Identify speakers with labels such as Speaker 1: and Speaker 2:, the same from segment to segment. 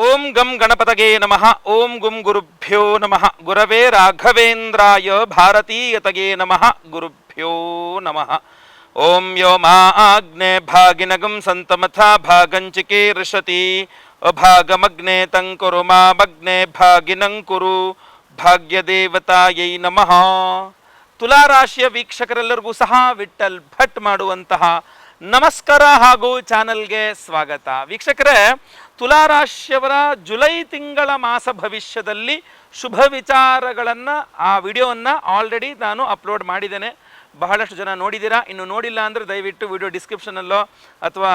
Speaker 1: ಓಂ ಗಂ ಗಣಪತಗೆ ನಮಃ. ಓಂ ಗುಂ ಗುರುಭ್ಯೋ ನಮಃ. ಗುರವೇ ರಾಘವೇಂದ್ರಾಯ ಭಾರತೀಯತಗೆ ನಮಃ. ಗುರುಭ್ಯೋ ನಮಃ. ಓಂ ಯೋ ಮಾ ಆಗ್ನೆ ಭಾಗಿನಗಂ ಸಂತಮಥಾ ಭಾಗಂಚಿಕೆ ಋಷತಿ. ಅಭಾಗಮಗ್ನೆ ತಂಕುರು ಮಾ ಮಗ್ನೆ ಭಾಗಿನಂ ಕುರು. ಭಾಗ್ಯದೇವತಾಯೈ ನಮಃ. ತುಲಾರಾಶಿಯ ವೀಕ್ಷಕರೆಲ್ಲರಿಗೂ ಸಹ ವಿಠಲ್ ಭಟ್ ಮಾಡುವಂತಹ ನಮಸ್ಕಾರ ಹಾಗೂ ಚಾನಲ್ಗೆ ಸ್ವಾಗತ. ವೀಕ್ಷಕರೇ ತುಲಾರಾಶಿಯವರ ಜುಲೈ ತಿಂಗಳ ಮಾಸ ಭವಿಷ್ಯದಲ್ಲಿ ಶುಭ ವಿಚಾರಗಳನ್ನು ಆ ವಿಡಿಯೋವನ್ನು ಆಲ್ರೆಡಿ ನಾನು ಅಪ್ಲೋಡ್ ಮಾಡಿದ್ದೇನೆ. ಬಹಳಷ್ಟು ಜನ ನೋಡಿದ್ದೀರಾ? ಇನ್ನು ನೋಡಿಲ್ಲ ಅಂದರೆ ದಯವಿಟ್ಟು ವಿಡಿಯೋ ಡಿಸ್ಕ್ರಿಪ್ಷನಲ್ಲೋ ಅಥವಾ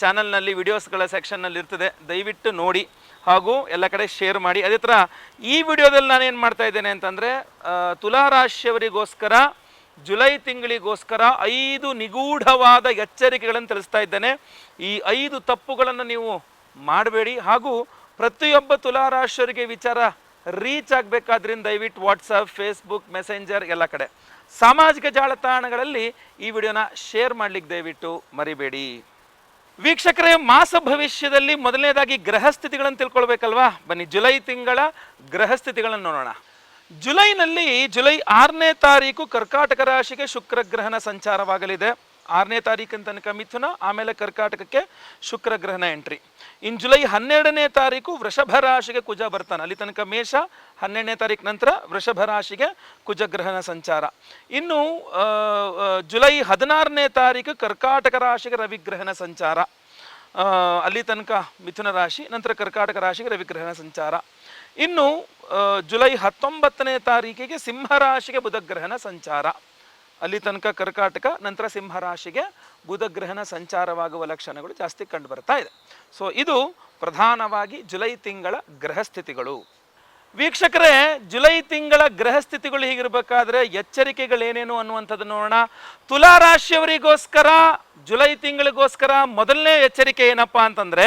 Speaker 1: ಚಾನಲ್ನಲ್ಲಿ ವಿಡಿಯೋಸ್ಗಳ ಸೆಕ್ಷನ್ನಲ್ಲಿ ಇರ್ತದೆ. ದಯವಿಟ್ಟು ನೋಡಿ. ಹಾಗೂ ಎಲ್ಲ ಕಡೆ ಶೇರ್ ಮಾಡಿ. ಅದೇ ಥರ ಈ ವಿಡಿಯೋದಲ್ಲಿ ನಾನು ಏನು ಮಾಡ್ತಾ ಇದ್ದೇನೆ ಅಂತಂದರೆ ತುಲಾರಾಶಿಯವರಿಗೋಸ್ಕರ, ಜುಲೈ ತಿಂಗಳಿಗೋಸ್ಕರ ಐದು ನಿಗೂಢವಾದ ಎಚ್ಚರಿಕೆಗಳನ್ನು ತಿಳಿಸ್ತಾ ಇದ್ದೇನೆ. ಈ ಐದು ತಪ್ಪುಗಳನ್ನು ನೀವು ಮಾಡಬೇಡಿ. ಹಾಗೂ ಪ್ರತಿಯೊಬ್ಬ ತುಲಾರಾಶಿಯವರಿಗೆ ವಿಚಾರ ರೀಚ್ ಆಗಬೇಕಾದ್ರಿಂದ ದಯವಿಟ್ಟು ವಾಟ್ಸಪ್, ಫೇಸ್ಬುಕ್, ಮೆಸೆಂಜರ್ ಎಲ್ಲ ಕಡೆ. ಸಾಮಾಜಿಕ ಜಾಲತಾಣಗಳಲ್ಲಿ ಈ ವಿಡಿಯೋನ ಶೇರ್ ಮಾಡ್ಲಿಕ್ಕೆ ದಯವಿಟ್ಟು ಮರಿಬೇಡಿ. ವೀಕ್ಷಕರೇ, ಮಾಸ ಭವಿಷ್ಯದಲ್ಲಿ ಮೊದಲನೇದಾಗಿ ಗ್ರಹಸ್ಥಿತಿಗಳನ್ನು ತಿಳ್ಕೊಳ್ಬೇಕಲ್ವಾ? ಬನ್ನಿ, ಜುಲೈ ತಿಂಗಳ ಗ್ರಹಸ್ಥಿತಿಗಳನ್ನು ನೋಡೋಣ. ಜುಲೈನಲ್ಲಿ, ಜುಲೈ ಆರನೇ ತಾರೀಕು ಕರ್ಕಾಟಕ ರಾಶಿಗೆ ಶುಕ್ರ ಗ್ರಹಣ ಸಂಚಾರವಾಗಲಿದೆ. ಆರನೇ ತಾರೀಕಿನ ತನಕ ಮಿಥುನ, ಆಮೇಲೆ ಕರ್ಕಾಟಕಕ್ಕೆ ಶುಕ್ರ ಗ್ರಹಣ ಎಂಟ್ರಿ. ಇನ್ನು ಜುಲೈ ಹನ್ನೆರಡನೇ ತಾರೀಕು ವೃಷಭ ರಾಶಿಗೆ ಕುಜ ಬರ್ತಾನೆ. ಅಲ್ಲಿ ತನಕ ಮೇಷ ಹನ್ನೆರಡನೇ ತಾರೀಕು ನಂತರ ವೃಷಭ ರಾಶಿಗೆ ಕುಜ ಗ್ರಹಣ ಸಂಚಾರ. ಇನ್ನು ಜುಲೈ ಹದಿನಾರನೇ ತಾರೀಕು ಕರ್ಕಾಟಕ ರಾಶಿಗೆ ರವಿಗ್ರಹಣ ಸಂಚಾರ. ಅಲ್ಲಿ ತನಕ ಮಿಥುನ ರಾಶಿ, ನಂತರ ಕರ್ಕಾಟಕ ರಾಶಿಗೆ ರವಿಗ್ರಹಣ ಸಂಚಾರ. ಇನ್ನು ಜುಲೈ ಹತ್ತೊಂಬತ್ತನೇ ತಾರೀಕಿಗೆ ಸಿಂಹ ರಾಶಿಗೆ ಬುಧಗ್ರಹಣ ಸಂಚಾರ. ಅಲ್ಲಿ ತನಕ ಕರ್ಕಾಟಕ, ನಂತರ ಸಿಂಹರಾಶಿಗೆ ಬುಧಗ್ರಹಣ ಸಂಚಾರವಾಗುವ ಲಕ್ಷಣಗಳು ಜಾಸ್ತಿ ಕಂಡು ಬರ್ತಾ ಇದೆ. ಸೊ ಇದು ಪ್ರಧಾನವಾಗಿ ಜುಲೈ ತಿಂಗಳ ಗ್ರಹಸ್ಥಿತಿಗಳು ವೀಕ್ಷಕರೇ, ಜುಲೈ ತಿಂಗಳ ಗ್ರಹಸ್ಥಿತಿಗಳು ಹೀಗಿರಬೇಕಾದ್ರೆ ಎಚ್ಚರಿಕೆಗಳೇನೇನು ಅನ್ನುವಂಥದ್ದು ನೋಡೋಣ. ತುಲಾ ರಾಶಿಯವರಿಗೋಸ್ಕರ ಜುಲೈ ತಿಂಗಳಿಗೋಸ್ಕರ ಮೊದಲನೇ ಎಚ್ಚರಿಕೆ ಏನಪ್ಪಾ ಅಂತಂದ್ರೆ,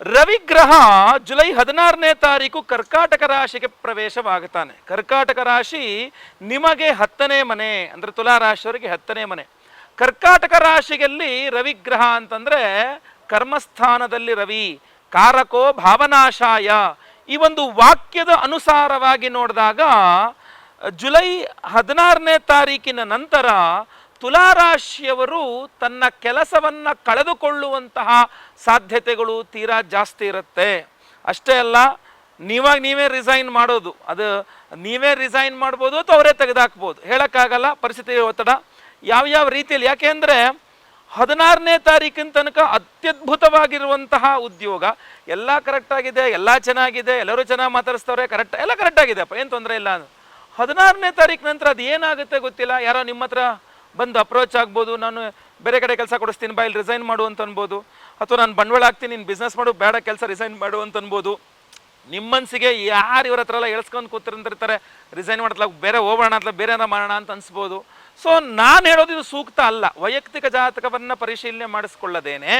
Speaker 1: ರವಿಗ್ರಹ ಜುಲೈ ಹದಿನಾರನೇ ತಾರೀಕು ಕರ್ಕಾಟಕ ರಾಶಿಗೆ ಪ್ರವೇಶವಾಗುತ್ತಾನೆ. ಕರ್ಕಾಟಕ ರಾಶಿ ನಿಮಗೆ ಹತ್ತನೇ ಮನೆ, ಅಂದ್ರೆ ತುಲಾ ರಾಶಿಯವರಿಗೆ ಹತ್ತನೇ ಮನೆ. ಕರ್ಕಾಟಕ ರಾಶಿಯಲ್ಲಿ ರವಿಗ್ರಹ ಅಂತಂದ್ರೆ ಕರ್ಮಸ್ಥಾನದಲ್ಲಿ ರವಿ, ಕಾರಕೋ ಭಾವನಾಶಾಯ. ಈ ಒಂದು ವಾಕ್ಯದ ಅನುಸಾರವಾಗಿ ನೋಡಿದಾಗ, ಜುಲೈ ಹದಿನಾರನೇ ತಾರೀಕಿನ ನಂತರ ತುಲಾರಾಶಿಯವರು ತನ್ನ ಕೆಲಸವನ್ನು ಕಳೆದುಕೊಳ್ಳುವಂತಹ ಸಾಧ್ಯತೆಗಳು ತೀರಾ ಜಾಸ್ತಿ ಇರುತ್ತೆ. ಅಷ್ಟೇ ಅಲ್ಲ, ನೀವಾಗ ನೀವೇ ರಿಸೈನ್ ಮಾಡೋದು. ಅದು ನೀವೇ ರಿಸೈನ್ ಮಾಡ್ಬೋದು ಅಥವಾ ಅವರೇ ತೆಗೆದಾಕ್ಬೋದು. ಹೇಳೋಕ್ಕಾಗಲ್ಲ, ಪರಿಸ್ಥಿತಿ ಒತ್ತಡ. ಯಾವ್ಯಾವ ರೀತಿಯಲ್ಲಿ? ಯಾಕೆಂದರೆ ಹದಿನಾರನೇ ತಾರೀಕಿನ ತನಕ ಅತ್ಯದ್ಭುತವಾಗಿರುವಂತಹ ಉದ್ಯೋಗ. ಎಲ್ಲ ಕರೆಕ್ಟಾಗಿದೆ ಎಲ್ಲ ಚೆನ್ನಾಗಿದೆ, ಎಲ್ಲರೂ ಚೆನ್ನಾಗಿ ಮಾತಾಡಿಸ್ತವ್ರೆ ಕರೆಕ್ಟ್ ಎಲ್ಲ ಕರೆಕ್ಟಾಗಿದೆಪ್ಪ ಏನು ತೊಂದರೆ ಇಲ್ಲ. ಹದಿನಾರನೇ ತಾರೀಕು ನಂತರ ಅದು ಏನಾಗುತ್ತೆ ಗೊತ್ತಿಲ್ಲ. ಯಾರೋ ನಿಮ್ಮ ಹತ್ರ ಬಂದು ಅಪ್ರೋಚ್ ಆಗ್ಬೋದು, ನಾನು ಬೇರೆ ಕಡೆ ಕೆಲಸ ಕೊಡಿಸ್ತೀನಿ, ಬಾ, ಇಲ್ಲಿ ರಿಸೈನ್ ಮಾಡು ಅಂತ ಅನ್ಬೋದು. ಅಥವಾ ನಾನು ಬಂಡವಾಳ ಹಾಕ್ತೀನಿ, ನೀನು ಬಿಸ್ನೆಸ್ ಮಾಡು, ಬೇಡ ಕೆಲಸ ರಿಸೈನ್ ಮಾಡು ಅಂತ ಅನ್ಬೋದು. ನಿಮ್ಮ ಮನಸ್ಸಿಗೆ ಯಾರು ಇವ್ರ ಹತ್ರ ಎಲ್ಲ ಎಳ್ಸ್ಕೊಂಡು ಕೂತಿರ್ತಾರೆ ರಿಸೈನ್ ಮಾಡ್ತಲ್ಲ ಬೇರೆ ಹೋಗೋಣ ಅಂತ, ಬೇರೆ ಏನೋ ಮಾಡೋಣ ಅಂತ ಅನ್ಸ್ಬೋದು. ಸೊ ನಾನು ಹೇಳೋದು ಇದು ಸೂಕ್ತ ಅಲ್ಲ. ವೈಯಕ್ತಿಕ ಜಾತಕವನ್ನು ಪರಿಶೀಲನೆ ಮಾಡಿಸ್ಕೊಳ್ಳದೇನೆ.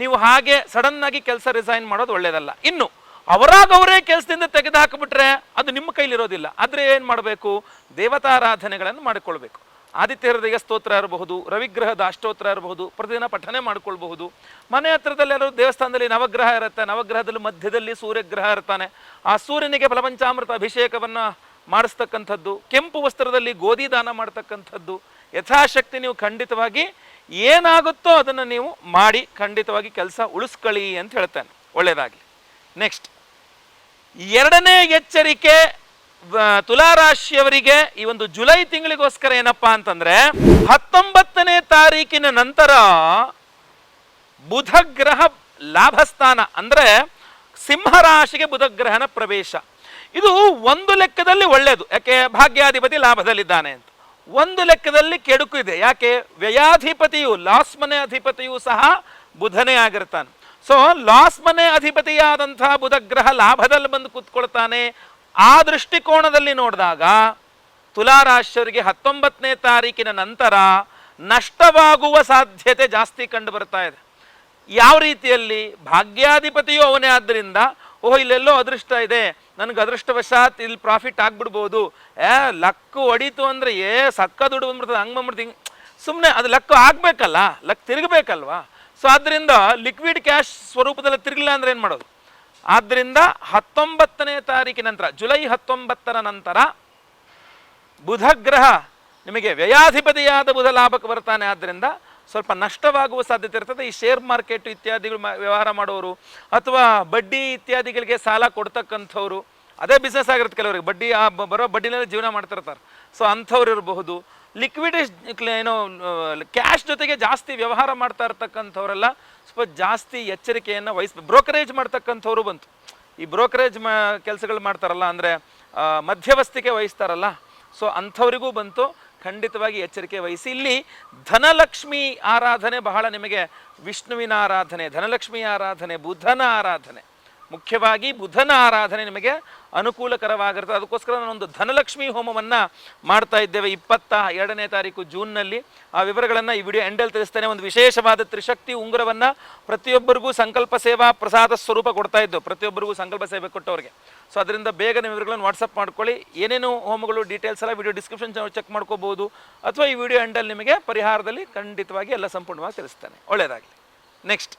Speaker 1: ನೀವು ಹಾಗೆ ಸಡನ್ ಆಗಿ ಕೆಲಸ ರಿಸೈನ್ ಮಾಡೋದು ಒಳ್ಳೇದಲ್ಲ. ಇನ್ನು ಅವರಾಗ ಅವರೇ ಕೆಲಸದಿಂದ ತೆಗೆದು ಹಾಕಿಬಿಟ್ರೆ ಅದು ನಿಮ್ಮ ಕೈಲಿರೋದಿಲ್ಲ. ಆದರೆ ಏನು ಮಾಡಬೇಕು? ದೇವತಾರಾಧನೆಗಳನ್ನು ಮಾಡಿಕೊಳ್ಬೇಕು. ಆದಿತ್ಯ ಹೃದಯ ಸ್ತೋತ್ರ ಇರಬಹುದು ರವಿಗ್ರಹದ ಅಷ್ಟೋತ್ರ ಇರಬಹುದು, ಪ್ರತಿದಿನ ಪಠನೆ ಮಾಡ್ಕೊಳ್ಬಹುದು. ಮನೆ ಹತ್ರದಲ್ಲಿ ಎಲ್ಲರೂ ದೇವಸ್ಥಾನದಲ್ಲಿ ನವಗ್ರಹ ಇರುತ್ತೆ, ನವಗ್ರಹದಲ್ಲಿ ಮಧ್ಯದಲ್ಲಿ ಸೂರ್ಯಗ್ರಹ ಇರ್ತಾನೆ. ಆ ಸೂರ್ಯನಿಗೆ ಫಲಪಂಚಾಮೃತ ಅಭಿಷೇಕವನ್ನು ಮಾಡಿಸ್ತಕ್ಕಂಥದ್ದು, ಕೆಂಪು ವಸ್ತ್ರದಲ್ಲಿ ಗೋಧಿ ದಾನ ಮಾಡ್ತಕ್ಕಂಥದ್ದು, ಯಥಾಶಕ್ತಿ ನೀವು ಖಂಡಿತವಾಗಿ ಏನಾಗುತ್ತೋ ಅದನ್ನು ನೀವು ಮಾಡಿ ಖಂಡಿತವಾಗಿ ಕೆಲಸ ಉಳಿಸ್ಕೊಳ್ಳಿ ಅಂತ ಹೇಳ್ತಾನೆ. ಒಳ್ಳೆಯದಾಗಲಿ ನೆಕ್ಸ್ಟ್ ಎರಡನೇ ಎಚ್ಚರಿಕೆ ತುಲಾರಾಶಿಯವರಿಗೆ ಈ ಒಂದು ಜುಲೈ ತಿಂಗಳಿಗೋಸ್ಕರ ಏನಪ್ಪಾ ಅಂತಂದ್ರೆ, ಹತ್ತೊಂಬತ್ತನೇ ತಾರೀಕಿನ ನಂತರ ಬುಧ ಗ್ರಹ ಲಾಭಸ್ಥಾನ, ಅಂದ್ರೆ ಸಿಂಹ ರಾಶಿಗೆ ಬುಧ ಗ್ರಹನ ಪ್ರವೇಶ. ಇದು ಒಂದು ಲೆಕ್ಕದಲ್ಲಿ ಒಳ್ಳೆಯದು ಯಾಕೆ? ಭಾಗ್ಯಾಧಿಪತಿ ಲಾಭದಲ್ಲಿದ್ದಾನೆ ಅಂತ. ಒಂದು ಲೆಕ್ಕದಲ್ಲಿ ಕೆಡುಕು ಇದೆ. ಯಾಕೆ? ವ್ಯಯಾಧಿಪತಿಯು, ಲಾಸ್ ಮನೆ ಅಧಿಪತಿಯು ಸಹ ಬುಧನೇ ಆಗಿರ್ತಾನೆ. ಸೊ ಲಾಸ್ ಮನೆ ಅಧಿಪತಿಯಾದಂತಹ ಬುಧ ಗ್ರಹ ಲಾಭದಲ್ಲಿ ಬಂದು ಕೂತ್ಕೊಳ್ತಾನೆ. ಆ ದೃಷ್ಟಿಕೋನದಲ್ಲಿ ನೋಡಿದಾಗ ತುಲಾರಾಶಿಯವರಿಗೆ ಹತ್ತೊಂಬತ್ತನೇ ತಾರೀಕಿನ ನಂತರ ನಷ್ಟವಾಗುವ ಸಾಧ್ಯತೆ ಜಾಸ್ತಿ ಕಂಡು ಬರ್ತಾ ಇದೆ. ಯಾವ ರೀತಿಯಲ್ಲಿ ಭಾಗ್ಯಾಧಿಪತಿಯು ಅವನೇ ಆದ್ದರಿಂದ ಓಹ್, ಇಲ್ಲೆಲ್ಲೋ ಅದೃಷ್ಟ ಇದೆ, ನನಗೆ ಅದೃಷ್ಟವಶಾತ್ ಇಲ್ಲಿ ಪ್ರಾಫಿಟ್ ಆಗ್ಬಿಡ್ಬೋದು. ಏ, ಲಕ್ಕು ಹೊಡೀತು ಅಂದರೆ, ಏ, ಸಕ್ಕ ದುಡ್ಡು ಬಂದ್ಬಿಡ್ತದೆ, ಹಂಗೆ ಬಂದ್ಬಿಡ್ತು ಸುಮ್ಮನೆ ಅದು ಲಕ್ಕು ಆಗಬೇಕಲ್ಲ, ಲಕ್ ತಿರುಗಬೇಕಲ್ವಾ? ಸೊ ಆದ್ದರಿಂದ ಲಿಕ್ವಿಡ್ ಕ್ಯಾಶ್ ಸ್ವರೂಪದಲ್ಲಿ ತಿರುಗಿಲ್ಲ ಅಂದ್ರೆ ಏನು ಮಾಡೋದು? ಆದ್ದರಿಂದ ಹತ್ತೊಂಬತ್ತನೇ ತಾರೀಕಿನ ನಂತರ, ಜುಲೈ ಹತ್ತೊಂಬತ್ತರ ನಂತರ ಬುಧಗ್ರಹ ನಿಮಗೆ ವ್ಯಯಾಧಿಪತಿಯಾದ ಬುಧ ಲಾಭಕ್ಕೆ ಬರ್ತಾನೆ. ಆದ್ದರಿಂದ ಸ್ವಲ್ಪ ನಷ್ಟವಾಗುವ ಸಾಧ್ಯತೆ ಇರ್ತದೆ. ಈ ಶೇರ್ ಮಾರ್ಕೆಟ್ ಇತ್ಯಾದಿಗಳು ವ್ಯವಹಾರ ಮಾಡೋರು ಅಥವಾ ಬಡ್ಡಿ ಇತ್ಯಾದಿಗಳಿಗೆ ಸಾಲ ಕೊಡ್ತಕ್ಕಂಥವ್ರು, ಅದೇ ಬಿಸ್ನೆಸ್ ಆಗಿರುತ್ತೆ ಕೆಲವರಿಗೆ. ಬಡ್ಡಿ, ಆ ಬರೋ ಬಡ್ಡಿನಲ್ಲಿ ಜೀವನ ಮಾಡ್ತಿರ್ತಾರೆ. ಸೊ ಅಂಥವ್ರು ಇರಬಹುದು. ಲಿಕ್ವಿಡ್ ಏನು ಕ್ಯಾಶ್ ಜೊತೆಗೆ ಜಾಸ್ತಿ ವ್ಯವಹಾರ ಮಾಡ್ತಾ ಇರ್ತಕ್ಕಂಥವರೆಲ್ಲ ಸ್ವಲ್ಪ ಜಾಸ್ತಿ ಎಚ್ಚರಿಕೆಯನ್ನು ವಹಿಸ್ ಬ್ರೋಕರೇಜ್ ಮಾಡ್ತಕ್ಕಂಥವ್ರು ಬಂತು. ಈ ಬ್ರೋಕರೇಜ್ ಮಾ, ಕೆಲಸಗಳು ಮಾಡ್ತಾರಲ್ಲ, ಅಂದರೆ ಮಧ್ಯವಸ್ಥಿಕೆ ವಹಿಸ್ತಾರಲ್ಲ, ಸೊ ಅಂಥವರಿಗೂ ಬಂತು. ಖಂಡಿತವಾಗಿ ಎಚ್ಚರಿಕೆ ವಹಿಸಿ. ಇಲ್ಲಿ ಧನಲಕ್ಷ್ಮಿ ಆರಾಧನೆ ಬಹಳ ನಿಮಗೆ ವಿಷ್ಣುವಿನ ಆರಾಧನೆ, ಧನಲಕ್ಷ್ಮಿ ಆರಾಧನೆ, ಬುಧನ ಆರಾಧನೆ. ಮುಖ್ಯವಾಗಿ ಬುಧನ ಆರಾಧನೆ ನಿಮಗೆ ಅನುಕೂಲಕರವಾಗಿರುತ್ತೆ. ಅದಕ್ಕೋಸ್ಕರ ನಾನೊಂದು ಧನಲಕ್ಷ್ಮಿ ಹೋಮವನ್ನು ಮಾಡ್ತಾ ಇದ್ದೇವೆ. ಇಪ್ಪತ್ತ ಎರಡನೇ ತಾರೀಕು ಜೂನ್ನಲ್ಲಿ. ಆ ವಿವರಗಳನ್ನು ಈ ವಿಡಿಯೋ ಎಂಡಲ್ಲಿ ತಿಳಿಸ್ತೇನೆ. ಒಂದು ವಿಶೇಷವಾದ ತ್ರಿಶಕ್ತಿ ಉಂಗುರವನ್ನು ಪ್ರತಿಯೊಬ್ಬರಿಗೂ ಸಂಕಲ್ಪ ಸೇವಾ ಪ್ರಸಾದ ಸ್ವರೂಪ ಕೊಡ್ತಾ ಇದ್ದು, ಪ್ರತಿಯೊಬ್ಬರಿಗೂ ಸಂಕಲ್ಪ ಸೇವೆ ಕೊಟ್ಟವರಿಗೆ. ಸೊ ಅದರಿಂದ ಬೇಗ ನೀವು ವಿವರಗಳನ್ನು ವಾಟ್ಸಪ್ ಮಾಡ್ಕೊಳ್ಳಿ. ಏನೇನು ಹೋಮಗಳು ಡೀಟೇಲ್ಸ್ ಎಲ್ಲ ವಿಡಿಯೋ ಡಿಸ್ಕ್ರಿಪ್ಷನ್ ಚೆಕ್ ಮಾಡ್ಕೋಬಹುದು ಅಥವಾ ಈ ವಿಡಿಯೋ ಎಂಡಲ್ಲಿ ನಿಮಗೆ ಪರಿಹಾರದಲ್ಲಿ ಖಂಡಿತವಾಗಿ ಎಲ್ಲ ಸಂಪೂರ್ಣವಾಗಿ ತಿಳಿಸ್ತೇನೆ. ಒಳ್ಳೆಯದಾಗಲಿ. ನೆಕ್ಸ್ಟ್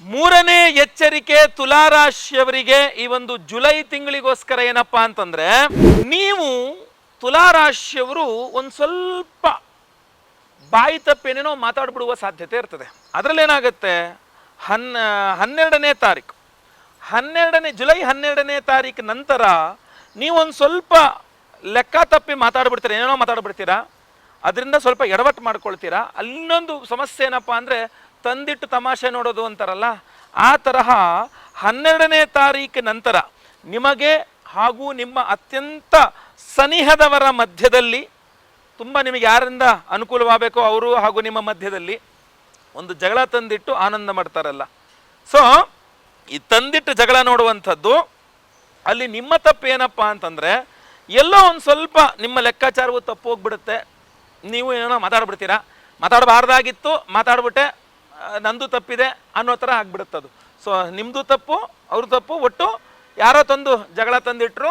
Speaker 1: ಮೂರನೇ ಎಚ್ಚರಿಕೆ ತುಲಾರಾಶಿಯವರಿಗೆ ಈ ಒಂದು ಜುಲೈ ತಿಂಗಳಿಗೋಸ್ಕರ ಏನಪ್ಪಾ ಅಂತಂದ್ರೆ, ನೀವು ತುಲಾರಾಶಿಯವರು ಒಂದು ಸ್ವಲ್ಪ ಬಾಯಿ ತಪ್ಪೇನೇನೋ ಮಾತಾಡ್ಬಿಡುವ ಸಾಧ್ಯತೆ ಇರ್ತದೆ. ಅದರಲ್ಲಿ ಏನಾಗುತ್ತೆ ಹನ್ನ ಹನ್ನೆರಡನೇ ತಾರೀಕು. ಹನ್ನೆರಡನೇ, ಜುಲೈ ಹನ್ನೆರಡನೇ ತಾರೀಕು ನಂತರ ನೀವೊಂದು ಸ್ವಲ್ಪ ಲೆಕ್ಕ ತಪ್ಪಿ ಮಾತಾಡ್ಬಿಡ್ತೀರಾ ಏನೇನೋ ಮಾತಾಡ್ಬಿಡ್ತೀರಾ? ಅದರಿಂದ ಸ್ವಲ್ಪ ಎಡವಟ್ಟು ಮಾಡ್ಕೊಳ್ತೀರಾ? ಅಲ್ಲೊಂದು ಸಮಸ್ಯೆ ಏನಪ್ಪ ಅಂದರೆ ತಂದಿಟ್ಟು ತಮಾಷೆ ನೋಡೋದು ಅಂತಾರಲ್ಲ, ಆ ತರಹ ಹನ್ನೆರಡನೇ ತಾರೀಕು ನಂತರ ನಿಮಗೆ ಹಾಗೂ ನಿಮ್ಮ ಅತ್ಯಂತ ಸನಿಹದವರ ಮಧ್ಯದಲ್ಲಿ, ತುಂಬ ನಿಮಗೆ ಯಾರಿಂದ ಅನುಕೂಲವಾಗಬೇಕೋ ಅವರು ಹಾಗೂ ನಿಮ್ಮ ಮಧ್ಯದಲ್ಲಿ ಒಂದು ಜಗಳ ತಂದಿಟ್ಟು ಆನಂದ ಮಾಡ್ತಾರಲ್ಲ. ಸೊ ಈ ತಂದಿಟ್ಟು ಜಗಳ ನೋಡುವಂಥದ್ದು, ಅಲ್ಲಿ ನಿಮ್ಮ ತಪ್ಪು ಏನಪ್ಪ ಅಂತಂದರೆ, ಎಲ್ಲೋ ಒಂದು ಸ್ವಲ್ಪ ನಿಮ್ಮ ಲೆಕ್ಕಾಚಾರವು ತಪ್ಪು ಹೋಗ್ಬಿಡುತ್ತೆ. ನೀವು ಏನೋ ಮಾತಾಡ್ಬಿಡ್ತೀರಾ? ಮಾತಾಡಬಾರ್ದಾಗಿತ್ತು, ಮಾತಾಡ್ಬಿಟ್ಟೆ ನಂದು ತಪ್ಪಿದೆ ಅನ್ನೋ ಥರ ಅದು ಸೊ ನಿಮ್ಮದು ತಪ್ಪು, ಅವ್ರ ತಪ್ಪು, ಒಟ್ಟು ಯಾರೋ ತಂದು ಜಗಳ ತಂದಿಟ್ರು,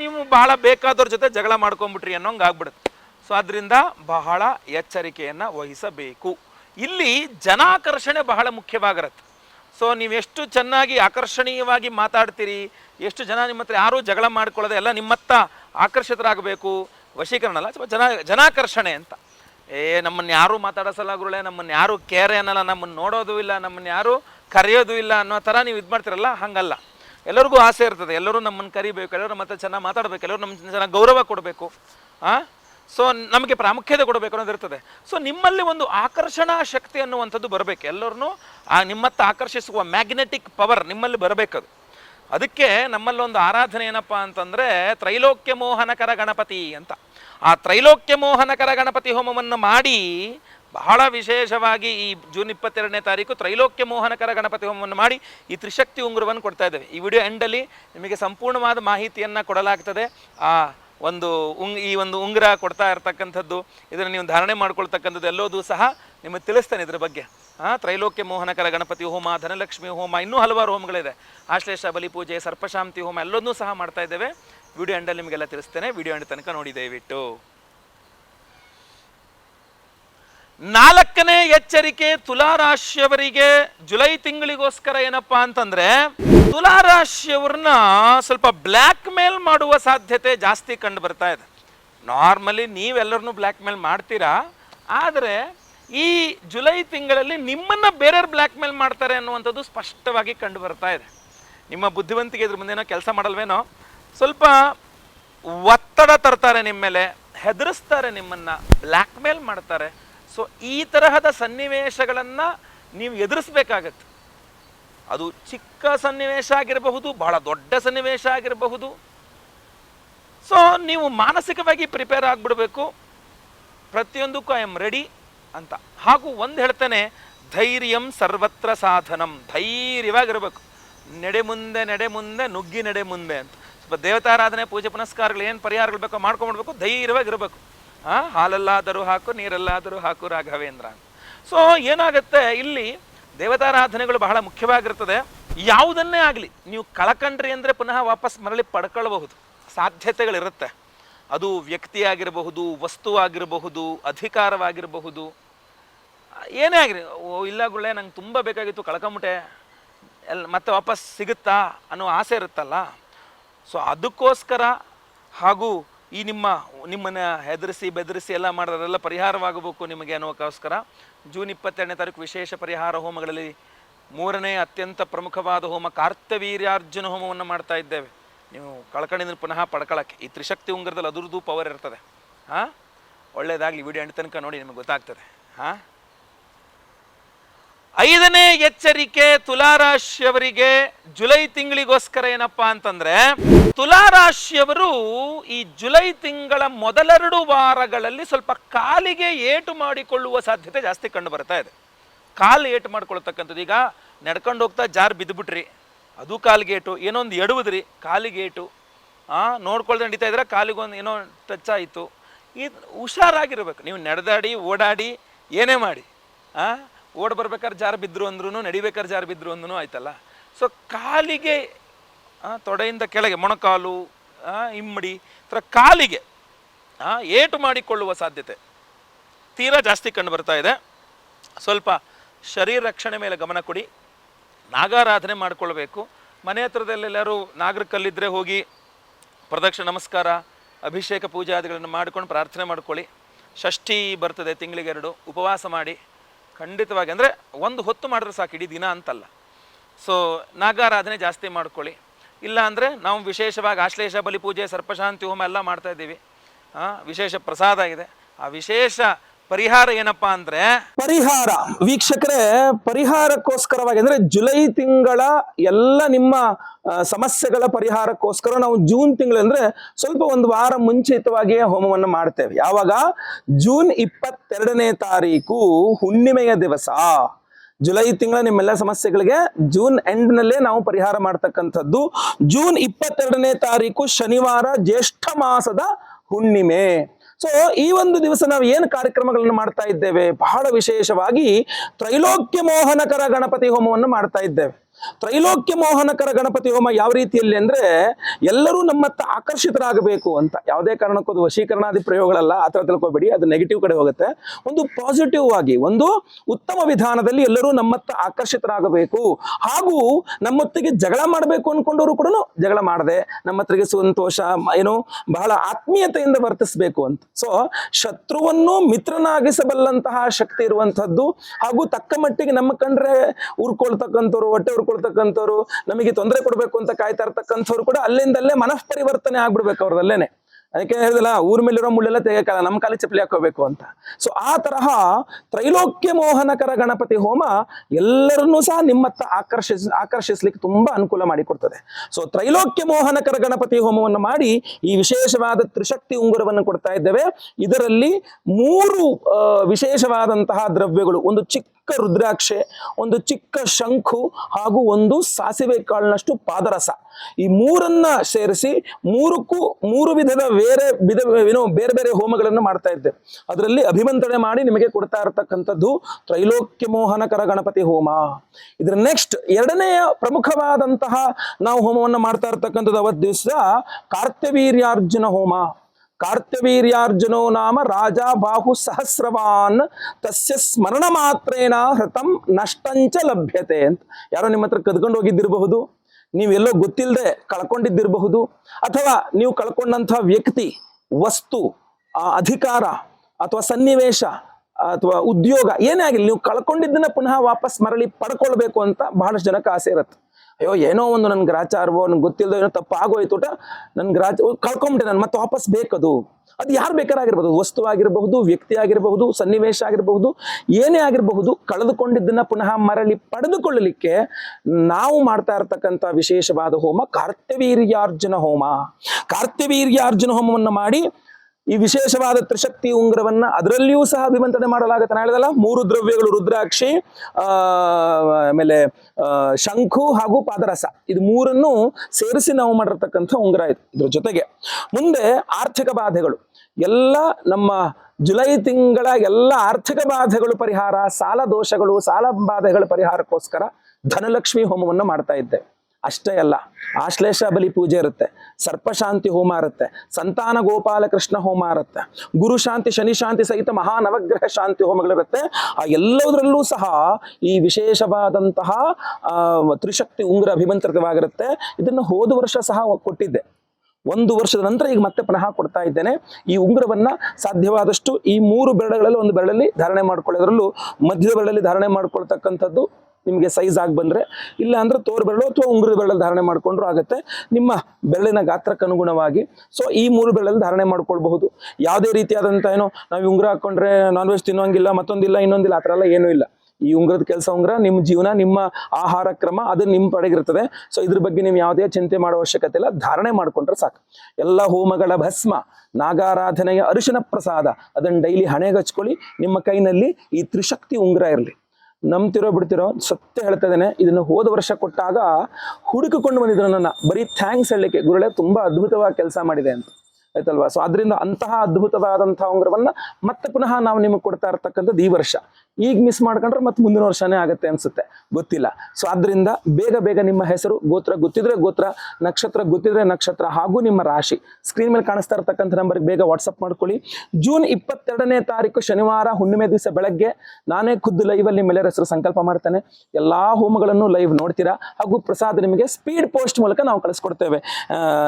Speaker 1: ನೀವು ಬಹಳ ಬೇಕಾದವ್ರ ಜೊತೆ ಜಗಳ ಮಾಡ್ಕೊಂಬಿಟ್ರಿ ಅನ್ನೋಂಗೆ ಆಗ್ಬಿಡುತ್ತೆ. ಸೊ ಅದರಿಂದ ಬಹಳ ಎಚ್ಚರಿಕೆಯನ್ನು ವಹಿಸಬೇಕು. ಇಲ್ಲಿ ಜನಾಕರ್ಷಣೆ ಬಹಳ ಮುಖ್ಯವಾಗಿರುತ್ತೆ. ಸೊ ನೀವು ಎಷ್ಟು ಚೆನ್ನಾಗಿ ಆಕರ್ಷಣೀಯವಾಗಿ ಮಾತಾಡ್ತೀರಿ, ಎಷ್ಟು ಜನ ನಿಮ್ಮ ಹತ್ರ ಯಾರೂ ಜಗಳ ಮಾಡ್ಕೊಳ್ಳೋದೆ ಎಲ್ಲ ನಿಮ್ಮತ್ತ ಆಕರ್ಷಿತರಾಗಬೇಕು, ವಶೀಕರಣ ಅಲ್ಲ ಸ್ವಲ್ಪ ಜನ, ಜನಾಕರ್ಷಣೆ ಅಂತ. ಏ, ನಮ್ಮನ್ನು ಯಾರೂ ಮಾತಾಡಿಸಲ್ಲ ಗುರುಳೆ ನಮ್ಮನ್ನು ಯಾರೂ ಕೇರೆ ಅನ್ನಲ್ಲ, ನಮ್ಮನ್ನು ನೋಡೋದು ಇಲ್ಲ, ನಮ್ಮನ್ನು ಯಾರೂ ಕರೆಯೋದು ಇಲ್ಲ ಅನ್ನೋ ಥರ ನೀವು ಇದು ಮಾಡ್ತಿರಲ್ಲ? ಹಂಗಲ್ಲ. ಎಲ್ಲರಿಗೂ ಆಸೆ ಇರ್ತದೆ. ಎಲ್ಲರೂ ನಮ್ಮನ್ನು ಕರಿಬೇಕು, ಎಲ್ಲರೂ ಮತ್ತೆ ಚೆನ್ನಾಗಿ ಮಾತಾಡಬೇಕು, ಎಲ್ಲರೂ ನಮ್ಮ ಚೆನ್ನಾಗಿ ಗೌರವ ಕೊಡಬೇಕು. ಹಾಂ ಸೊ ನಮಗೆ ಪ್ರಾಮುಖ್ಯತೆ ಕೊಡಬೇಕು ಅನ್ನೋದಿರ್ತದೆ ಸೊ ನಿಮ್ಮಲ್ಲಿ ಒಂದು ಆಕರ್ಷಣಾ ಶಕ್ತಿ ಅನ್ನುವಂಥದ್ದು ಬರಬೇಕು. ಎಲ್ಲರನ್ನೂ ಆ ನಿಮ್ಮತ್ತ ಆಕರ್ಷಿಸುವ ಮ್ಯಾಗ್ನೆಟಿಕ್ ಪವರ್ ನಿಮ್ಮಲ್ಲಿ ಬರಬೇಕದು ಅದಕ್ಕೆ ನಮ್ಮಲ್ಲೊಂದು ಆರಾಧನೆ ಏನಪ್ಪ ಅಂತಂದರೆ, ತ್ರೈಲೋಕ್ಯ ಮೋಹನಕರ ಗಣಪತಿ ಅಂತ. ಆ ತ್ರೈಲೋಕ್ಯ ಮೋಹನಕರ ಗಣಪತಿ ಹೋಮವನ್ನು ಮಾಡಿ ಬಹಳ ವಿಶೇಷವಾಗಿ ಈ ಜೂನ್ ಇಪ್ಪತ್ತೆರಡನೇ ತಾರೀಕು ತ್ರೈಲೋಕ್ಯ ಮೋಹನಕರ ಗಣಪತಿ ಹೋಮವನ್ನು ಮಾಡಿ ಈ ತ್ರಿಶಕ್ತಿ ಉಂಗುರವನ್ನು ಕೊಡ್ತಾ ಇದ್ದೇವೆ. ಈ ವಿಡಿಯೋ ಎಂಡಲ್ಲಿ ನಿಮಗೆ ಸಂಪೂರ್ಣವಾದ ಮಾಹಿತಿಯನ್ನು ಕೊಡಲಾಗ್ತದೆ. ಆ ಒಂದು ಉಂಗ್, ಈ ಒಂದು ಉಂಗುರ ಕೊಡ್ತಾ ಇರತಕ್ಕಂಥದ್ದು, ಇದನ್ನು ನೀವು ಧಾರಣೆ ಮಾಡ್ಕೊಳ್ತಕ್ಕಂಥದ್ದು ಎಲ್ಲೋದು ಸಹ ನಿಮಗೆ ತಿಳಿಸ್ತೇನೆ ಇದ್ರ ಬಗ್ಗೆ. ಹಾಂ ತ್ರೈಲೋಕ್ಯ ಮೋಹನಕರ ಗಣಪತಿ ಹೋಮ, ಧನಲಕ್ಷ್ಮಿ ಹೋಮ, ಇನ್ನೂ ಹಲವಾರು ಹೋಮಗಳಿದೆ. ಆಶ್ಲೇಷ, ಬಲಿ ಪೂಜೆ, ಸರ್ಪಶಾಂತಿ ಹೋಮ ಎಲ್ಲದನ್ನೂ ಸಹ ಮಾಡ್ತಾ ಇದ್ದೇವೆ. ವಿಡಿಯೋ ಎಂಡಲ್ಲಿ ನಿಮಗೆಲ್ಲ ತಿಳಿಸ್ತೇನೆ. ವಿಡಿಯೋ ಎಂಡ್ ತನಕ ನೋಡಿ ದಯವಿಟ್ಟು. ನಾಲ್ಕನೇ ಎಚ್ಚರಿಕೆ ತುಲಾರಾಶಿಯವರಿಗೆ ಜುಲೈ ತಿಂಗಳಿಗೋಸ್ಕರ ಏನಪ್ಪಾ ಅಂತಂದ್ರೆ, ತುಲಾರಾಶಿಯವ್ರನ್ನ ಸ್ವಲ್ಪ ಬ್ಲ್ಯಾಕ್ ಮೇಲ್ ಮಾಡುವ ಸಾಧ್ಯತೆ ಜಾಸ್ತಿ ಕಂಡು ಬರ್ತಾ ಇದೆ. ನಾರ್ಮಲಿ ನೀವೆಲ್ಲರನ್ನೂ ಬ್ಲ್ಯಾಕ್ ಮೇಲ್ ಮಾಡ್ತೀರಾ? ಆದರೆ ಈ ಜುಲೈ ತಿಂಗಳಲ್ಲಿ ನಿಮ್ಮನ್ನ ಬೇರೆಯವ್ರು ಬ್ಲ್ಯಾಕ್ ಮೇಲ್ ಮಾಡ್ತಾರೆ ಅನ್ನುವಂಥದ್ದು ಸ್ಪಷ್ಟವಾಗಿ ಕಂಡು ಬರ್ತಾ ಇದೆ. ನಿಮ್ಮ ಬುದ್ಧಿವಂತಿಕೆ ಇದ್ರ ಮುಂದೇನೋ ಕೆಲಸ ಮಾಡಲ್ವೇನೋ? ಸ್ವಲ್ಪ ಒತ್ತಡ ತರ್ತಾರೆ ನಿಮ್ಮ ಮೇಲೆ, ಹೆದರಿಸ್ತಾರೆ ನಿಮ್ಮನ್ನ ಬ್ಲ್ಯಾಕ್ ಮೇಲ್ ಮಾಡ್ತಾರೆ. ಸೊ ಈ ತರಹದ ಸನ್ನಿವೇಶಗಳನ್ನು ನೀವು ಎದುರಿಸ್ಬೇಕಾಗತ್ತೆ. ಅದು ಚಿಕ್ಕ ಸನ್ನಿವೇಶ ಆಗಿರಬಹುದು, ಬಹಳ ದೊಡ್ಡ ಸನ್ನಿವೇಶ ಆಗಿರಬಹುದು. ಸೊ ನೀವು ಮಾನಸಿಕವಾಗಿ ಪ್ರಿಪೇರ್ ಆಗಿಬಿಡಬೇಕು. ಪ್ರತಿಯೊಂದಕ್ಕೂ ಐ ಆಮ್ ರೆಡಿ ಅಂತ. ಹಾಗೂ ಒಂದು ಹೇಳ್ತೇನೆ, ಧೈರ್ಯಂ ಸರ್ವತ್ರ ಸಾಧನಂ. ಧೈರ್ಯವಾಗಿರಬೇಕು. ನಡೆ ಮುಂದೆ ನಡೆ ಮುಂದೆ, ನುಗ್ಗಿ ನಡೆ ಮುಂದೆ ಅಂತ. ದೇವತಾರಾಧನೆ, ಪೂಜೆ, ಪುನಸ್ಕಾರಗಳು ಏನು ಪರಿಹಾರಗಳು ಬೇಕೋ ಮಾಡ್ಕೊಂಡ್ಬಿಡ್ಬೇಕು ಧೈರ್ಯವಾಗಿರಬೇಕು. ಹಾಂ ಹಾಲಲ್ಲಾದರೂ ಹಾಕು, ನೀರಲ್ಲಾದರೂ ಹಾಕು, ರಾಘವೇಂದ್ರ ಸೊ ಏನಾಗುತ್ತೆ, ಇಲ್ಲಿ ದೇವತಾರಾಧನೆಗಳು ಬಹಳ ಮುಖ್ಯವಾಗಿರ್ತದೆ. ಯಾವುದನ್ನೇ ಆಗಲಿ, ನೀವು ಕಳಕಂಡ್ರಿ ಅಂದರೆ ಪುನಃ ವಾಪಸ್ ಮರಳಿ ಪಡ್ಕೊಳ್ಬಹುದು. ಸಾಧ್ಯತೆಗಳಿರುತ್ತೆ. ಅದು ವ್ಯಕ್ತಿ ಆಗಿರಬಹುದು ವಸ್ತು ಆಗಿರಬಹುದು ಅಧಿಕಾರವಾಗಿರಬಹುದು. ಏನೇ ಆಗಲಿ, ಓ, ಇಲ್ಲ ಗುಳ್ಳೆ, ನಂಗೆ ತುಂಬ ಬೇಕಾಗಿತ್ತು ಕಳ್ಕೊಂಬಿಟ್ಟೆ ಎಲ್, ಮತ್ತೆ ವಾಪಸ್ ಸಿಗುತ್ತಾ ಅನ್ನೋ ಆಸೆ ಇರುತ್ತಲ್ಲ? ಸೊ ಅದಕ್ಕೋಸ್ಕರ ಹಾಗೂ ಈ ನಿಮ್ಮ, ನಿಮ್ಮನ್ನು ಹೆದರಿಸಿ, ಬೆದರಿಸಿ ಎಲ್ಲ ಮಾಡೋದೆಲ್ಲ ಪರಿಹಾರವಾಗಬೇಕು ನಿಮಗೆ ಅನ್ನೋಕ್ಕೋಸ್ಕರ. ಜೂನ್ ಇಪ್ಪತ್ತೆರಡನೇ ತಾರೀಕು ವಿಶೇಷ ಪರಿಹಾರ ಹೋಮಗಳಲ್ಲಿ ಮೂರನೇ ಅತ್ಯಂತ ಪ್ರಮುಖವಾದ ಹೋಮ ಕಾರ್ತವೀರ್ಯಾರ್ಜುನ ಹೋಮವನ್ನು ಮಾಡ್ತಾ ಇದ್ದೇವೆ. ನೀವು ಕಳ್ಕೊಂಡಿದ್ರೆ ಪುನಃ ಪಡ್ಕೊಳಕ್ಕೆ. ಈ ತ್ರಿಶಕ್ತಿ ಉಂಗರದಲ್ಲಿ ಅದರದ್ದು ಪವರ್ ಇರ್ತದೆ. ಹಾಂ? ಒಳ್ಳೆಯದಾಗಲಿ ವಿಡಿಯೋ ತನಕ ನೋಡಿ ನಿಮಗೆ ಗೊತ್ತಾಗ್ತದೆ. ಹಾಂ? ಐದನೇ ಎಚ್ಚರಿಕೆ ತುಲಾರಾಶಿಯವರಿಗೆ ಜುಲೈ ತಿಂಗಳಿಗೋಸ್ಕರ ಏನಪ್ಪಾ ಅಂತಂದ್ರೆ, ತುಲಾರಾಶಿಯವರು ಈ ಜುಲೈ ತಿಂಗಳ ಮೊದಲೆರಡು ವಾರಗಳಲ್ಲಿ ಸ್ವಲ್ಪ ಕಾಲಿಗೆ ಏಟು ಮಾಡಿಕೊಳ್ಳುವ ಸಾಧ್ಯತೆ ಜಾಸ್ತಿ ಕಂಡು ಬರ್ತಾ ಇದೆ. ಕಾಲು ಏಟು ಮಾಡ್ಕೊಳ್ತಕ್ಕಂಥದ್ದು. ಈಗ ನಡ್ಕೊಂಡು ಹೋಗ್ತಾ ಜಾರ್ ಬಿದ್ದುಬಿಟ್ರಿ ಅದು ಕಾಲಿಗೆ ಏಟು ಏನೋ ಒಂದು ಎಡುವುದ್ರಿ, ಕಾಲಿಗೆ ಏಟು. ಆ, ನೋಡ್ಕೊಳ್ದೆ ನಡೀತಾ ಇದ್ರೆ ಕಾಲಿಗೊಂದು ಏನೋ ಟಚ್ ಆಯಿತು. ಇದು ಹುಷಾರಾಗಿರ್ಬೇಕು. ನೀವು ನಡೆದಾಡಿ, ಓಡಾಡಿ, ಏನೇ ಮಾಡಿ. ಆ ಓಡ್ ಬರ್ಬೇಕಾದ್ರೆ ಜಾರು ಬಿದ್ರು ಅಂದ್ರೂ ನಡಿಬೇಕಾದ್ರೆ ಜಾರು ಬಿದ್ರು ಅಂದ್ರೂ ಆಯ್ತಲ್ಲ? ಸೊ ಕಾಲಿಗೆ ತೊಡೆಯಿಂದ ಕೆಳಗೆ, ಮೊಣಕಾಲು ಇಮ್ಮಡಿ ಥರ ಕಾಲಿಗೆ ಏಟು ಮಾಡಿಕೊಳ್ಳುವ ಸಾಧ್ಯತೆ. ತೀರಾ ಜಾಸ್ತಿ ಕಂಡು ಬರ್ತಾ ಇದೆ. ಸ್ವಲ್ಪ ಶರೀರ ರಕ್ಷಣೆ ಮೇಲೆ ಗಮನ ಕೊಡಿ. ನಾಗಾರಾಧನೆ ಮಾಡಿಕೊಳ್ಬೇಕು. ಮನೆ ಹತ್ರದಲ್ಲೆಲ್ಲರೂ ನಾಗರ ಕಲ್ಲಿದ್ದರೆ ಹೋಗಿ ಪ್ರದಕ್ಷಿಣ, ನಮಸ್ಕಾರ, ಅಭಿಷೇಕ ಪೂಜಾದಿಗಳನ್ನು ಮಾಡ್ಕೊಂಡು ಪ್ರಾರ್ಥನೆ ಮಾಡ್ಕೊಳ್ಳಿ. ಷಷ್ಠಿ ಬರ್ತದೆ ತಿಂಗಳಿಗೆರಡು. ಉಪವಾಸ ಮಾಡಿ. ಖಂಡಿತವಾಗಿ. ಅಂದರೆ ಒಂದು ಹೊತ್ತು ಮಾಡಿದ್ರೆ ಸಾಕು, ಇಡೀ ದಿನ ಅಂತಲ್ಲ. ಸೊ ನಾಗಾರಾಧನೆ ಜಾಸ್ತಿ ಮಾಡ್ಕೊಳ್ಳಿ. ಇಲ್ಲ ಅಂದರೆ ನಾವು ವಿಶೇಷವಾಗಿ ಆಶ್ಲೇಷ ಬಲಿ ಪೂಜೆ ಸರ್ಪಶಾಂತಿ, ಹೋಮ ಎಲ್ಲ ಮಾಡ್ತಾ ಇದ್ದೀವಿ. ವಿಶೇಷ ಪ್ರಸಾದ ಇದೆ. ಆ ವಿಶೇಷ ಪರಿಹಾರ ಏನಪ್ಪ ಅಂದ್ರೆ
Speaker 2: ಪರಿಹಾರ. ವೀಕ್ಷಕರೇ, ಪರಿಹಾರಕ್ಕೋಸ್ಕರವಾಗಿ ಅಂದ್ರೆ ಜುಲೈ ತಿಂಗಳ ಎಲ್ಲ ನಿಮ್ಮ ಸಮಸ್ಯೆಗಳ ಪರಿಹಾರಕ್ಕೋಸ್ಕರ ನಾವು ಜೂನ್ ತಿಂಗಳು ಅಂದ್ರೆ ಸ್ವಲ್ಪ ಒಂದು ವಾರ ಮುಂಚಿತವಾಗಿಯೇ ಹೋಮವನ್ನು ಮಾಡ್ತೇವೆ. ಯಾವಾಗ? ಜೂನ್ ಇಪ್ಪತ್ತೆರಡನೇ ತಾರೀಕು ಹುಣ್ಣಿಮೆಯ ದಿವಸ. ಜುಲೈ ತಿಂಗಳ ನಿಮ್ಮೆಲ್ಲ ಸಮಸ್ಯೆಗಳಿಗೆ ಜೂನ್ ಎಂಡ್ ನಲ್ಲೇ ನಾವು ಪರಿಹಾರ ಮಾಡ್ತಕ್ಕಂಥದ್ದು. ಜೂನ್ ಇಪ್ಪತ್ತೆರಡನೇ ತಾರೀಕು ಶನಿವಾರ ಜ್ಯೇಷ್ಠ ಮಾಸದ ಹುಣ್ಣಿಮೆ. ಸೊ ಈ ಒಂದು ದಿವಸ ನಾವು ಏನು ಕಾರ್ಯಕ್ರಮಗಳನ್ನು ಮಾಡ್ತಾ ಇದ್ದೇವೆ? ಬಹಳ ವಿಶೇಷವಾಗಿ ತ್ರೈಲೋಕ್ಯ ಮೋಹನಕರ ಗಣಪತಿ ಹೋಮವನ್ನು ಮಾಡ್ತಾ ಇದ್ದೇವೆ. ತ್ರೈಲೋಕ್ಯ ಮೋಹನಕರ ಗಣಪತಿ ಹೋಮ ಯಾವ ರೀತಿಯಲ್ಲಿ ಅಂದ್ರೆ ಎಲ್ಲರೂ ನಮ್ಮತ್ತ ಆಕರ್ಷಿತರಾಗಬೇಕು ಅಂತ. ಯಾವುದೇ ಕಾರಣಕ್ಕೂ ಅದು ವಶೀಕರಣಾದಿ ಪ್ರಯೋಗಗಳಲ್ಲ, ಆ ಥರ ತಿಳ್ಕೊಬೇಡಿ, ಅದು ನೆಗೆಟಿವ್ ಕಡೆ ಹೋಗುತ್ತೆ. ಒಂದು ಪಾಸಿಟಿವ್ ಆಗಿ ಒಂದು ಉತ್ತಮ ವಿಧಾನದಲ್ಲಿ ಎಲ್ಲರೂ ನಮ್ಮತ್ತ ಆಕರ್ಷಿತರಾಗಬೇಕು. ಹಾಗೂ ನಮ್ಮೊತ್ತಿಗೆ ಜಗಳ ಮಾಡಬೇಕು ಅನ್ಕೊಂಡವರು ಕೂಡ ಜಗಳ ಮಾಡದೆ ನಮ್ಮ ಹತ್ರಿಗೆ ಸಂತೋಷ ಏನು, ಬಹಳ ಆತ್ಮೀಯತೆಯಿಂದ ವರ್ತಿಸಬೇಕು ಅಂತ. ಸೊ ಶತ್ರುವನ್ನು ಮಿತ್ರನಾಗಿಸಬಲ್ಲಂತಹ ಶಕ್ತಿ ಇರುವಂತಹದ್ದು ಹಾಗೂ ತಕ್ಕ ಮಟ್ಟಿಗೆ ನಮ್ಮ ಕಂಡ್ರೆ ಉರ್ಕೊಳ್ತಕ್ಕಂಥವ್ರು ಹೊಟ್ಟೆ ಉರ್ಕೊಳ್ತಕ್ಕಂಥವ್ರು ನಮಗೆ ತೊಂದರೆ ಕೊಡಬೇಕು ಅಂತ ಕಾಯ್ತಾ ಇರ್ತಕ್ಕಂಥವ್ರು ಕೂಡ ಅಲ್ಲಿಂದಲ್ಲೇ ಮನಃ ಪರಿವರ್ತನೆ ಆಗ್ಬಿಡ್ಬೇಕು ಅವ್ರದಲ್ಲೇನೆ. ಅದಕ್ಕೆ ಹೇಳಿದಲ್ಲ, ಊರ್ ಮೇಲಿರೋ ಮುಳ್ಳೆಲ್ಲ ತೆಗೆಯಕ್ಕಲ್ಲ ನಮ್ಮ ಕಾಲಿ ಚಪ್ಪಲಿ ಹಾಕೋಬೇಕು ಅಂತ. ಸೊ ಆ ತರಹ ತ್ರೈಲೋಕ್ಯ ಮೋಹನಕರ ಗಣಪತಿ ಹೋಮ ಎಲ್ಲರನ್ನೂ ಸಹ ನಿಮ್ಮತ್ತ ಆಕರ್ಷಿಸ್, ಆಕರ್ಷಿಸ್ಲಿಕ್ಕೆ ತುಂಬಾ ಅನುಕೂಲ ಮಾಡಿಕೊಡ್ತದೆ. ಸೊ ತ್ರೈಲೋಕ್ಯ ಮೋಹನಕರ ಗಣಪತಿ ಹೋಮವನ್ನು ಮಾಡಿ ಈ ವಿಶೇಷವಾದ ತ್ರಿಶಕ್ತಿ ಉಂಗುರವನ್ನು ಕೊಡ್ತಾ ಇದ್ದೇವೆ. ಇದರಲ್ಲಿ ಮೂರು ವಿಶೇಷವಾದಂತಹ ದ್ರವ್ಯಗಳು, ಒಂದು ಚಿಕ್ಕ ರುದ್ರಾಕ್ಷೆ, ಒಂದು ಚಿಕ್ಕ ಶಂಖು ಹಾಗೂ ಒಂದು ಸಾಸಿವೆ ಕಾಳಿನಷ್ಟು ಪಾದರಸ. ಈ ಮೂರನ್ನ ಸೇರಿಸಿ ಮೂರಕ್ಕೂ ಮೂರು ವಿಧದ ಬೇರೆ ವಿಧ ಏನೋ ಬೇರೆ ಬೇರೆ ಹೋಮಗಳನ್ನು ಮಾಡ್ತಾ ಇದ್ದೆ. ಅದರಲ್ಲಿ ಅಭಿಮಂತ್ರಣೆ ಮಾಡಿ ನಿಮಗೆ ಕೊಡ್ತಾ ಇರತಕ್ಕಂಥದ್ದು ತ್ರೈಲೋಕ್ಯ ಮೋಹನಕರ ಗಣಪತಿ ಹೋಮ. ಇದರ ನೆಕ್ಸ್ಟ್ ಎರಡನೆಯ ಪ್ರಮುಖವಾದಂತಹ ನಾವು ಹೋಮವನ್ನು ಮಾಡ್ತಾ ಇರ್ತಕ್ಕಂಥದ್ದು ಅವತ್ತು ದಿವಸ ಕಾರ್ತವೀರ್ಯಾರ್ಜುನ ಹೋಮ. ಕಾರ್ತವೀರ್ಯಾರ್ಜುನೋ ನಾಮ ರಾಜ ಬಾಹು ಸಹಸ್ರವಾನ್ ತಸ್ಯ ಸ್ಮರಣ ಮಾತ್ರೇನ ಹೃತಂ ನಷ್ಟಂಚ ಲಭ್ಯತೆ ಅಂತ. ಯಾರೋ ನಿಮ್ಮ ಹತ್ರ ಕದ್ಕೊಂಡು ಹೋಗಿದ್ದಿರಬಹುದು? ನೀವೆಲ್ಲೋ ಗೊತ್ತಿಲ್ಲದೆ ಕಳ್ಕೊಂಡಿದ್ದಿರಬಹುದು? ಅಥವಾ ನೀವು ಕಳ್ಕೊಂಡಂಥ ವ್ಯಕ್ತಿ, ವಸ್ತು ಅಧಿಕಾರ ಅಥವಾ ಸನ್ನಿವೇಶ ಅಥವಾ ಉದ್ಯೋಗ ಏನೇ ಆಗಿಲ್ಲ ನೀವು ಕಳ್ಕೊಂಡಿದ್ದನ್ನ ಪುನಃ ವಾಪಸ್ ಮರಳಿ ಪಡ್ಕೊಳ್ಬೇಕು ಅಂತ ಬಹಳಷ್ಟು ಜನಕ್ಕೆ ಆಸೆ ಇರುತ್ತೆ. ಅಯ್ಯೋ, ಏನೋ ಒಂದು ನನ್ನ ಗ್ರಾಚಾರವೋ, ನನ್ಗೆ ಗೊತ್ತಿಲ್ಲದೋ ಏನೋ ತಪ್ಪು ಊಟ ನನ್ನ ಗ್ರಾಚ ಕಳ್ಕೊಂಬಿಟ್ಟೆ ನಾನು, ಮತ್ತೆ ವಾಪಸ್ ಬೇಕದು. ಅದು ಯಾರು ಬೇಕಾರಾಗಿರ್ಬೋದು? ವಸ್ತು ಆಗಿರಬಹುದು, ವ್ಯಕ್ತಿ ಆಗಿರಬಹುದು, ಸನ್ನಿವೇಶ ಆಗಿರಬಹುದು, ಏನೇ ಆಗಿರಬಹುದು, ಕಳೆದುಕೊಂಡಿದ್ದನ್ನ ಪುನಃ ಮರಳಿ ಪಡೆದುಕೊಳ್ಳಲಿಕ್ಕೆ ನಾವು ಮಾಡ್ತಾ ಇರತಕ್ಕಂಥ ವಿಶೇಷವಾದ ಹೋಮ ಕಾರ್ತವೀರ್ಯಾರ್ಜುನ ಹೋಮ. ಕಾರ್ತವೀರ್ಯಾರ್ಜುನ ಹೋಮವನ್ನು ಮಾಡಿ ಈ ವಿಶೇಷವಾದ ತ್ರಿಶಕ್ತಿ ಉಂಗುರವನ್ನ ಅದರಲ್ಲಿಯೂ ಸಹ ಅಭಿಮಂತ್ರಣೆ ಮಾಡಲಾಗುತ್ತೆ. ನಾನು ಹೇಳಿದಲ್ಲ, ಮೂರು ದ್ರವ್ಯಗಳು ರುದ್ರಾಕ್ಷಿ ಆಮೇಲೆ ಶಂಖು ಹಾಗೂ ಪಾದರಸ. ಇದು ಮೂರನ್ನು ಸೇರಿಸಿ ನಾವು ಮಾಡಿರ್ತಕ್ಕಂಥ ಉಂಗ್ರ ಇದು. ಇದ್ರ ಜೊತೆಗೆ ಮುಂದೆ ಆರ್ಥಿಕ ಬಾಧೆಗಳು. ಎಲ್ಲ ನಮ್ಮ ಜುಲೈ ತಿಂಗಳ ಎಲ್ಲ ಆರ್ಥಿಕ ಬಾಧೆಗಳು ಪರಿಹಾರ, ಸಾಲ ದೋಷಗಳು, ಸಾಲ ಬಾಧೆಗಳ ಪರಿಹಾರಕ್ಕೋಸ್ಕರ ಧನಲಕ್ಷ್ಮಿ ಹೋಮವನ್ನು ಮಾಡ್ತಾ ಇದ್ದೇವೆ ಅಷ್ಟೇ ಅಲ್ಲ, ಆಶ್ಲೇಷ ಬಲಿ ಪೂಜೆ ಇರುತ್ತೆ, ಸರ್ಪಶಾಂತಿ ಹೋಮ ಇರುತ್ತೆ, ಸಂತಾನ ಗೋಪಾಲ ಕೃಷ್ಣ ಹೋಮ ಇರುತ್ತೆ, ಗುರು ಶಾಂತಿ, ಶನಿ ಶಾಂತಿ ಸಹಿತ ಮಹಾ ನವಗ್ರಹ ಶಾಂತಿ ಹೋಮಗಳಿರುತ್ತೆ ಆ ಎಲ್ಲದರಲ್ಲೂ ಸಹ ಈ ವಿಶೇಷವಾದಂತಹ ತ್ರಿಶಕ್ತಿ ಉಂಗುರ ಅಭಿಮಂತ್ರಿತವಾಗಿರುತ್ತೆ. ಇದನ್ನು ಹೋದ ವರ್ಷ ಸಹ ಕೊಟ್ಟಿದ್ದೆ. ಒಂದು ವರ್ಷದ ನಂತರ ಈಗ ಮತ್ತೆ ಪುನಃ ಕೊಡ್ತಾ ಇದ್ದೇನೆ. ಈ ಉಂಗುರವನ್ನ ಸಾಧ್ಯವಾದಷ್ಟು ಈ ಮೂರು ಬೆರಳುಗಳಲ್ಲಿ, ಒಂದು ಬೆರಳಲ್ಲಿ ಧಾರಣೆ ಮಾಡ್ಕೊಳ್ಳೋದ್ರಲ್ಲೂ ಮಧ್ಯದ ಬೆರಳಲ್ಲಿ ಧಾರಣೆ ಮಾಡ್ಕೊಳ್ತಕ್ಕಂಥದ್ದು ನಿಮಗೆ ಸೈಜ್ ಆಗಿ ಬಂದರೆ, ಇಲ್ಲ ಅಂದರೆ ತೋರು ಬೆರಳು ಅಥವಾ ಉಂಗುರದ ಬೆರಳಲ್ಲಿ ಧಾರಣೆ ಮಾಡಿಕೊಂಡ್ರು ಆಗುತ್ತೆ. ನಿಮ್ಮ ಬೆರಳಿನ ಗಾತ್ರಕ್ಕೆ ಅನುಗುಣವಾಗಿ ಸೊ ಈ ಮೂರು ಬೆರಳಲ್ಲಿ ಧಾರಣೆ ಮಾಡ್ಕೊಳ್ಬಹುದು. ಯಾವುದೇ ರೀತಿಯಾದಂಥ ಏನೋ, ನಾವು ಉಂಗುರ ಹಾಕೊಂಡ್ರೆ ನಾನ್ ವೆಜ್ ತಿನ್ನೋಂಗಿಲ್ಲ, ಮತ್ತೊಂದಿಲ್ಲ, ಇನ್ನೊಂದಿಲ್ಲ, ಆ ಥರ ಎಲ್ಲ ಏನೂ ಇಲ್ಲ. ಈ ಉಂಗುರದ ಕೆಲಸ ಉಂಗುರ, ನಿಮ್ಮ ಜೀವನ, ನಿಮ್ಮ ಆಹಾರ ಕ್ರಮ, ಅದು ನಿಮ್ಮ ಪಡೆಗಿರ್ತದೆ ಸೊ ಇದ್ರ ಬಗ್ಗೆ ನೀವು ಯಾವುದೇ ಚಿಂತೆ ಮಾಡೋ ಅವಶ್ಯಕತೆ ಇಲ್ಲ, ಧಾರಣೆ ಮಾಡ್ಕೊಂಡ್ರೆ ಸಾಕು. ಎಲ್ಲ ಹೋಮಗಳ ಭಸ್ಮ, ನಾಗಾರಾಧನೆಯ ಅರಿಶಿನ ಪ್ರಸಾದ, ಅದನ್ನು ಡೈಲಿ ಹಣೆಗೆ ಹಚ್ಕೊಳ್ಳಿ, ನಿಮ್ಮ ಕೈನಲ್ಲಿ ಈ ತ್ರಿಶಕ್ತಿ ಉಂಗುರ ಇರಲಿ. ನಂಬ್ತಿರೋ ಬಿಡ್ತಿರೋ ಸತ್ಯ ಹೇಳ್ತಾ ಇದ್ದೇನೆ. ಇದನ್ನು ಹೋದ ವರ್ಷ ಕೊಟ್ಟಾಗ ಹುಡುಕಿಕೊಂಡು ಬಂದಿದ್ರು ನನ್ನ ಬರೀ ಥ್ಯಾಂಕ್ಸ್ ಹೇಳಲಿಕ್ಕೆ. ಗುರುಳೆ ತುಂಬಾ ಅದ್ಭುತವಾಗಿ ಕೆಲಸ ಮಾಡಿದೆ ಅಂತ. ಆಯ್ತಲ್ವಾ? ಸೊ ಅದರಿಂದ ಅಂತಹ ಅದ್ಭುತವಾದಂತಹ ಉಂಗುರವನ್ನ ಮತ್ತೆ ಪುನಃ ನಾವು ನಿಮಗೆ ಕೊಡ್ತಾ ಇರ್ತಕ್ಕಂಥದ್ದು ಈ ವರ್ಷ. ಈಗ ಮಿಸ್ ಮಾಡ್ಕೊಂಡ್ರೆ ಮತ್ತೆ ಮುಂದಿನ ವರ್ಷನೇ ಆಗುತ್ತೆ ಅನ್ಸುತ್ತೆ. ಗೊತ್ತಿಲ್ಲ. ಸೊ ಆದ್ರಿಂದ ಬೇಗ ಬೇಗ ನಿಮ್ಮ ಹೆಸರು, ಗೋತ್ರ ಗೊತ್ತಿದ್ರೆ ಗೋತ್ರ, ನಕ್ಷತ್ರ ಗೊತ್ತಿದ್ರೆ ನಕ್ಷತ್ರ ಹಾಗೂ ನಿಮ್ಮ ರಾಶಿ. ಸ್ಕ್ರೀನ್ ಮೇಲೆ ಕಾಣಿಸ್ತಾ ಇರ್ತಕ್ಕಂಥ ನಂಬರ್ಗೆ ಬೇಗ ವಾಟ್ಸಪ್ ಮಾಡ್ಕೊಳ್ಳಿ. ಜೂನ್ ಇಪ್ಪತ್ತೆರಡನೇ ತಾರೀಕು ಶನಿವಾರ, ಹುಣ್ಣಿಮೆ ದಿವಸ ಬೆಳಗ್ಗೆ ನಾನೇ ಖುದ್ದು ಲೈವಲ್ಲಿ ನಿಮ್ಮೆಲ್ಲರ ಹೆಸರು ಸಂಕಲ್ಪ ಮಾಡ್ತೇನೆ. ಎಲ್ಲಾ ಹೋಮಗಳನ್ನು ಲೈವ್ ನೋಡ್ತೀರಾ ಹಾಗೂ ಪ್ರಸಾದ ನಿಮಗೆ ಸ್ಪೀಡ್ ಪೋಸ್ಟ್ ಮೂಲಕ ನಾವು ಕಳಿಸ್ಕೊಡ್ತೇವೆ.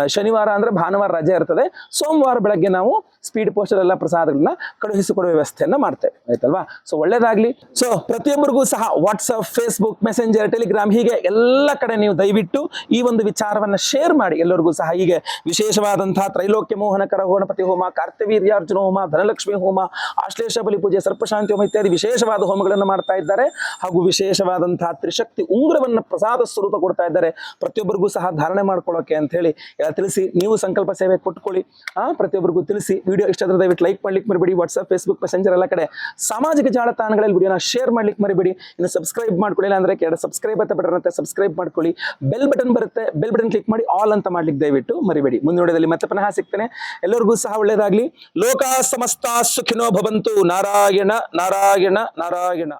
Speaker 2: ಶನಿವಾರ ಅಂದ್ರೆ ಭಾನುವಾರ ರಜೆ ಇರ್ತದೆ. ಸೋಮವಾರ ಬೆಳಗ್ಗೆ ನಾವು ಸ್ಪೀಡ್ ಪೋಸ್ಟ್ ಎಲ್ಲ ಪ್ರಸಾದಗಳನ್ನ ಕಳುಹಿಸಿಕೊಡುವ ವ್ಯವಸ್ಥೆಯನ್ನು ಮಾಡ್ತೇವೆ. ಆಯ್ತಲ್ವಾ? ಸೊ ಒಳ್ಳೇದಾಗ್ಲಿ ಸೊ ಪ್ರತಿಯೊಬ್ಬರಿಗೂ ಸಹ ವಾಟ್ಸಪ್ ಫೇಸ್ಬುಕ್ ಮೆಸೆಂಜರ್ ಟೆಲಿಗ್ರಾಮ್ ಹೀಗೆ ಎಲ್ಲ ಕಡೆ ನೀವು ದಯವಿಟ್ಟು ಈ ಒಂದು ವಿಚಾರವನ್ನ ಶೇರ್ ಮಾಡಿ. ಎಲ್ಲರಿಗೂ ಸಹ ಹೀಗೆ ವಿಶೇಷವಾದಂತಹ ತ್ರೈಲೋಕ್ಯ ಮೋಹನಕರ, ಗಣಪತಿ ಹೋಮ ಕಾರ್ತವೀರ್ಯಾರ್ಜುನ ಹೋಮ, ಧನಲಕ್ಷ್ಮಿ ಹೋಮ, ಆಶ್ಲೇಷ ಬಲಿ ಪೂಜೆ ಸರ್ಪಶಾಂತಿ ಹೋಮ ಇತ್ಯಾದಿ ವಿಶೇಷವಾದ ಹೋಮಗಳನ್ನು ಮಾಡ್ತಾ ಇದ್ದಾರೆ. ಹಾಗೂ ವಿಶೇಷವಾದಂತಹ ತ್ರಿಶಕ್ತಿ ಉಂಗ್ರವನ್ನ ಪ್ರಸಾದ ಸ್ವರೂಪ ಕೊಡ್ತಾ ಇದ್ದಾರೆ. ಪ್ರತಿಯೊಬ್ಬರಿಗೂ ಸಹ ಧಾರಣೆ ಮಾಡ್ಕೊಳ್ಳೋಕೆ ಅಂತ ಹೇಳಿ ತಿಳಿಸಿ, ನೀವು ಸಂಕಲ್ಪ ಸೇವೆ ಕೊಟ್ಕೊಳ್ಳಿ ಆ, ಪ್ರತಿಯೊಬ್ಬರಿಗೂ ತಿಳಿಸಿ. ವಿಡಿಯೋ ಇಷ್ಟ ಆದ್ರೆ ದಯವಿಟ್ಟು ಲೈಕ್ ಮಾಡ್ಲಿಕ್ಕೆ ಮರಿಬೇಡಿ ವಾಟ್ಸ್ಆಪ್ ಫೇಸ್ಬುಕ್ ಮೆಸೆಂಜರ್ ಎಲ್ಲ ಕಡೆ ಸಾಮಾಜಿಕ ಜಾಲತಾಣಗಳಲ್ಲಿ ವಿಡಿಯೋನ ಶೇರ್ ಮಾಡ್ಲಿಕ್ಕೆ ಮರಿಬೇಡಿ. ಇನ್ನು ಸಬ್ಸ್ಕ್ರೈಬ್ ಮಾಡ್ಕೊಳ್ಳಿಲ್ಲ ಅಂದ್ರೆ ಕೆಳ ಸಬ್ಸ್ಕ್ರೈಬ್ ಅಂತ ಬಟನ್ ಅಂತ ಸಬ್ಸ್ಕ್ರೈಬ್ ಮಾಡ್ಕೊಳ್ಳಿ. ಬೆಲ್ ಬಟನ್ ಬರುತ್ತೆ ಬೆಲ್ ಬಟನ್ ಕ್ಲಿಕ್ ಮಾಡಿ ಆಲ್ ಅಂತ ಮಾಡ್ಲಿಕ್ಕೆ ದಯವಿಟ್ಟು ಮರಿಬೇಡಿ. ಮುಂದಿನ ವಿಡಿಯೋದಲ್ಲಿ ಮತ್ತೆ ಪುನಃ ಸಿಗ್ತೇನೆ. ಎಲ್ಲರಿಗೂ ಸಹ ಒಳ್ಳೇದಾಗಲಿ. ಲೋಕ ಸಮಸ್ತ ಸುಖಿನೋ ಭವಂತು. ನಾರಾಯಣ ನಾರಾಯಣ ನಾರಾಯಣ.